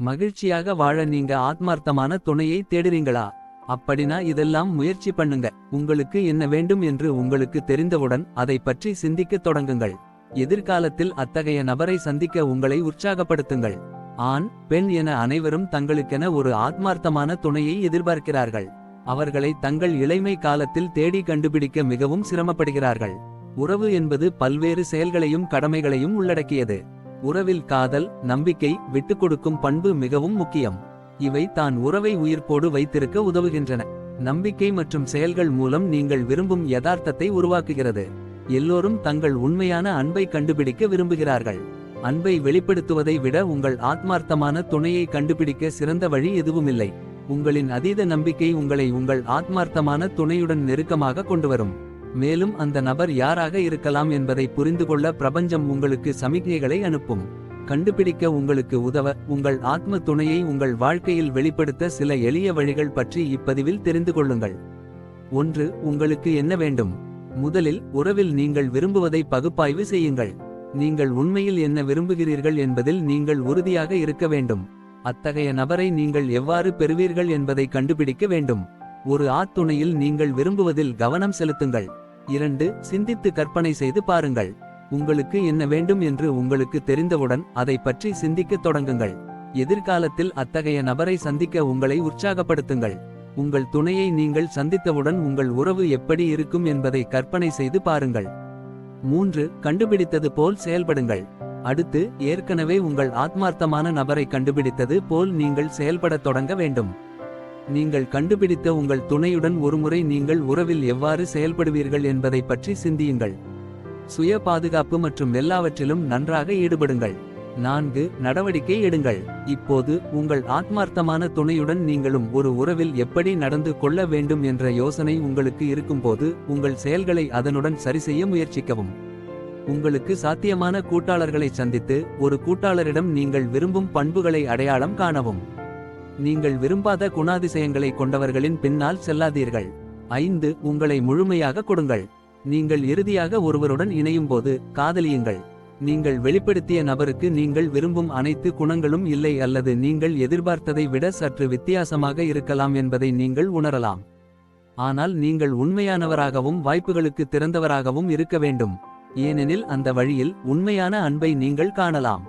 மகிழ்ச்சியாக வாழ நீங்க ஆத்மார்த்தமான துணையை தேடுறீங்களா? அப்படினா இதெல்லாம் முயற்சி பண்ணுங்க. உங்களுக்கு என்ன வேண்டும் என்று உங்களுக்கு தெரிந்தவுடன் அதை பற்றி சிந்திக்கத் தொடங்குங்கள். எதிர்காலத்தில் அத்தகைய நபரை சந்திக்க உங்களை உற்சாகப்படுத்துங்கள். ஆண் பெண் என அனைவரும் தங்களுக்கென ஒரு ஆத்மார்த்தமான துணையை எதிர்பார்க்கிறார்கள். அவர்களை தங்கள் இளமை காலத்தில் தேடி கண்டுபிடிக்க மிகவும் சிரமப்படுகிறார்கள். உறவு என்பது பல்வேறு செயல்களையும் கடமைகளையும் உள்ளடக்கியது. உறவில் காதல் நம்பிக்கை விட்டுக்கொடுக்கும் பண்பு மிகவும் முக்கியம். இவை தான் உறவை உயிர்ப்போடு வைத்திருக்க உதவுகின்றன. நம்பிக்கை மற்றும் செயல்கள் மூலம் நீங்கள் விரும்பும் யதார்த்தத்தை உருவாக்குகிறது. எல்லோரும் தங்கள் உண்மையான அன்பை கண்டுபிடிக்க விரும்புகிறார்கள். அன்பை வெளிப்படுத்துவதை விட உங்கள் ஆத்மார்த்தமான துணையை கண்டுபிடிக்க சிறந்த வழி எதுவுமில்லை. உங்களின் அதீத நம்பிக்கை உங்களை உங்கள் ஆத்மார்த்தமான துணையுடன் நெருக்கமாக கொண்டுவரும். மேலும் அந்த நபர் யாராக இருக்கலாம் என்பதை புரிந்துகொள்ள பிரபஞ்சம் உங்களுக்கு சமிக்ஞைகளை அனுப்பும். கண்டுபிடிக்க உங்களுக்கு உதவ உங்கள் ஆத்ம துணையை உங்கள் வாழ்க்கையில் வெளிப்படுத்த சில எளிய வழிகள் பற்றி இப்பதிவில் தெரிந்து கொள்ளுங்கள். ஒன்று உங்களுக்கு என்ன வேண்டும்? முதலில் உறவில் நீங்கள் விரும்புவதை பகுப்பாய்வு செய்யுங்கள். நீங்கள் உண்மையில் என்ன விரும்புகிறீர்கள் என்பதில் நீங்கள் உறுதியாக இருக்க வேண்டும். அத்தகைய நபரை நீங்கள் எவ்வாறு பெறுவீர்கள் என்பதை கண்டுபிடிக்க வேண்டும். ஒரு ஆத்துணையில் நீங்கள் விரும்புவதில் கவனம் செலுத்துங்கள். இரண்டு சிந்தித்து கற்பனை செய்து பாருங்கள். உங்களுக்கு என்ன வேண்டும் என்று உங்களுக்கு தெரிந்தவுடன் அதை பற்றி சிந்திக்கத் தொடங்குங்கள். எதிர்காலத்தில் அத்தகைய நபரை சந்திக்க உங்களை உற்சாகப்படுத்துங்கள். உங்கள் துணையை நீங்கள் சந்தித்தவுடன் உங்கள் உறவு எப்படி இருக்கும் என்பதை கற்பனை செய்து பாருங்கள். மூன்று கண்டுபிடித்தது போல் செயல்படுங்கள். அடுத்து ஏற்கனவே உங்கள் ஆத்மார்த்தமான நபரை கண்டுபிடித்தது போல் நீங்கள் செயல்படத் தொடங்க வேண்டும். நீங்கள் கண்டுபிடித்த உங்கள் துணையுடன் ஒருமுறை நீங்கள் உறவில் எவ்வாறு செயல்படுவீர்கள் என்பதை பற்றி சிந்தியுங்கள். சுய பாதுகாப்பு மற்றும் எல்லாவற்றிலும் நன்றாக ஈடுபடுங்கள். நான்கு நடவடிக்கை எடுங்கள். இப்போது உங்கள் ஆத்மார்த்தமான துணையுடன் நீங்களும் ஒரு உறவில் எப்படி நடந்து கொள்ள வேண்டும் என்ற யோசனை உங்களுக்கு இருக்கும்போது உங்கள் செயல்களை அதனுடன் சரிசெய்ய முயற்சிக்கவும். உங்களுக்கு சாத்தியமான கூட்டாளர்களை சந்தித்து ஒரு கூட்டாளரிடம் நீங்கள் விரும்பும் பண்புகளை அடையாளம் காணவும். நீங்கள் விரும்பாத குணாதிசயங்களை கொண்டவர்களின் பின்னால் செல்லாதீர்கள். ஐந்து உங்களை முழுமையாக கொடுங்கள். நீங்கள் இறுதியாக ஒருவருடன் இணையும்போது காதலியுங்கள். நீங்கள் வெளிப்படுத்திய நபருக்கு நீங்கள் விரும்பும் அனைத்து குணங்களும் இல்லை அல்லது நீங்கள் எதிர்பார்த்ததை விட சற்று வித்தியாசமாக இருக்கலாம் என்பதை நீங்கள் உணரலாம். ஆனால் நீங்கள் உண்மையானவராகவும் வாய்ப்புகளுக்கு திறந்தவராகவும் இருக்க வேண்டும். ஏனெனில் அந்த வழியில் உண்மையான அன்பை நீங்கள் காணலாம்.